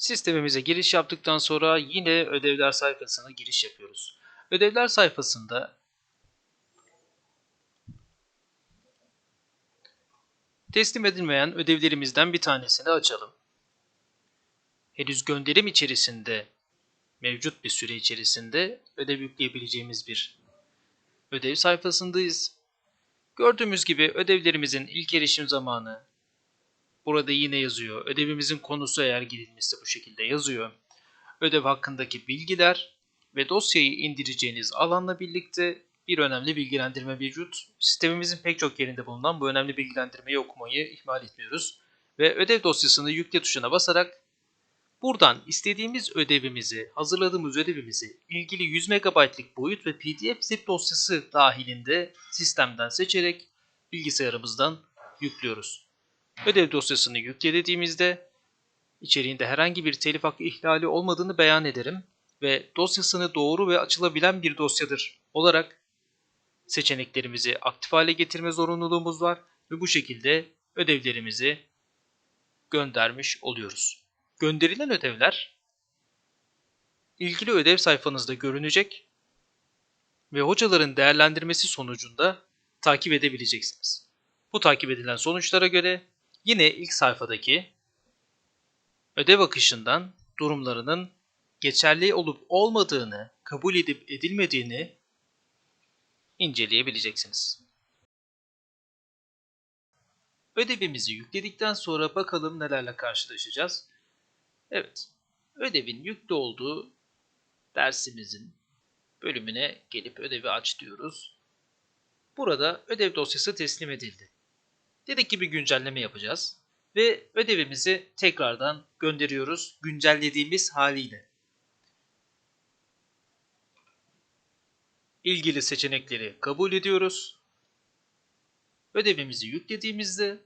Sistemimize giriş yaptıktan sonra yine ödevler sayfasına giriş yapıyoruz. Ödevler sayfasında teslim edilmeyen ödevlerimizden bir tanesini açalım. Henüz gönderim içerisinde mevcut bir süre içerisinde ödev yükleyebileceğimiz bir ödev sayfasındayız. Gördüğümüz gibi ödevlerimizin ilk erişim zamanı burada yine yazıyor. Ödevimizin konusu eğer girilmişse bu şekilde yazıyor. Ödev hakkındaki bilgiler ve dosyayı indireceğiniz alanla birlikte bir önemli bilgilendirme mevcut. Sistemimizin pek çok yerinde bulunan bu önemli bilgilendirmeyi okumayı ihmal etmiyoruz. Ve ödev dosyasını yükle tuşuna basarak buradan istediğimiz ödevimizi, hazırladığımız ödevimizi ilgili 100 MB'lik boyut ve PDF zip dosyası dahilinde sistemden seçerek bilgisayarımızdan yüklüyoruz. Ödev dosyasını yükle dediğimizde içeriğinde herhangi bir telif hakkı ihlali olmadığını beyan ederim ve dosyasını doğru ve açılabilen bir dosyadır olarak seçeneklerimizi aktif hale getirme zorunluluğumuz var ve bu şekilde ödevlerimizi göndermiş oluyoruz. Gönderilen ödevler ilgili ödev sayfanızda görünecek ve hocaların değerlendirmesi sonucunda takip edebileceksiniz. Bu takip edilen sonuçlara göre yine ilk sayfadaki ödev akışından durumlarının geçerli olup olmadığını, kabul edip edilmediğini inceleyebileceksiniz. Ödevimizi yükledikten sonra bakalım nelerle karşılaşacağız. Evet, ödevin yüklü olduğu dersimizin bölümüne gelip ödevi aç diyoruz. Burada ödev dosyası teslim edildi. Dedik ki bir güncelleme yapacağız ve ödevimizi tekrardan gönderiyoruz güncellediğimiz haliyle. ilgili seçenekleri kabul ediyoruz. Ödevimizi yüklediğimizde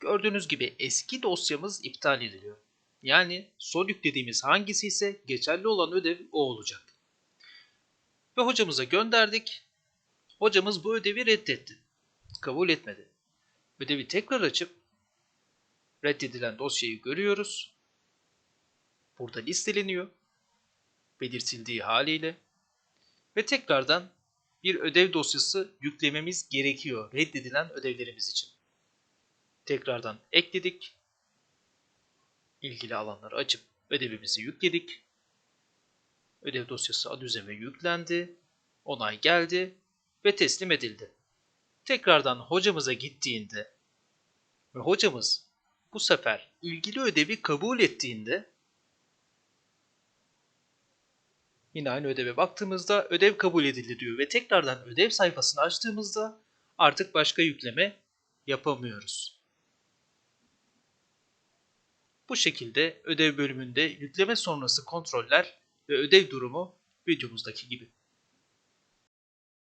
gördüğünüz gibi eski dosyamız iptal ediliyor. Yani son yüklediğimiz hangisi ise geçerli olan ödev o olacak. Ve hocamıza gönderdik. Hocamız bu ödevi reddetti. Kabul etmedi. Ödevi tekrar açıp reddedilen dosyayı görüyoruz. Burada listeleniyor belirtildiği haliyle ve tekrardan bir ödev dosyası yüklememiz gerekiyor reddedilen ödevlerimiz için. Tekrardan ekledik. İlgili alanları açıp ödevimizi yükledik. Ödev dosyası adı üzerine yüklendi. Onay geldi ve teslim edildi. Tekrardan hocamıza gittiğinde ve hocamız bu sefer ilgili ödevi kabul ettiğinde Yine aynı ödeve baktığımızda ödev kabul edildi diyor ve tekrardan ödev sayfasını açtığımızda artık başka yükleme yapamıyoruz. Bu şekilde ödev bölümünde yükleme sonrası kontroller ve ödev durumu videomuzdaki gibi.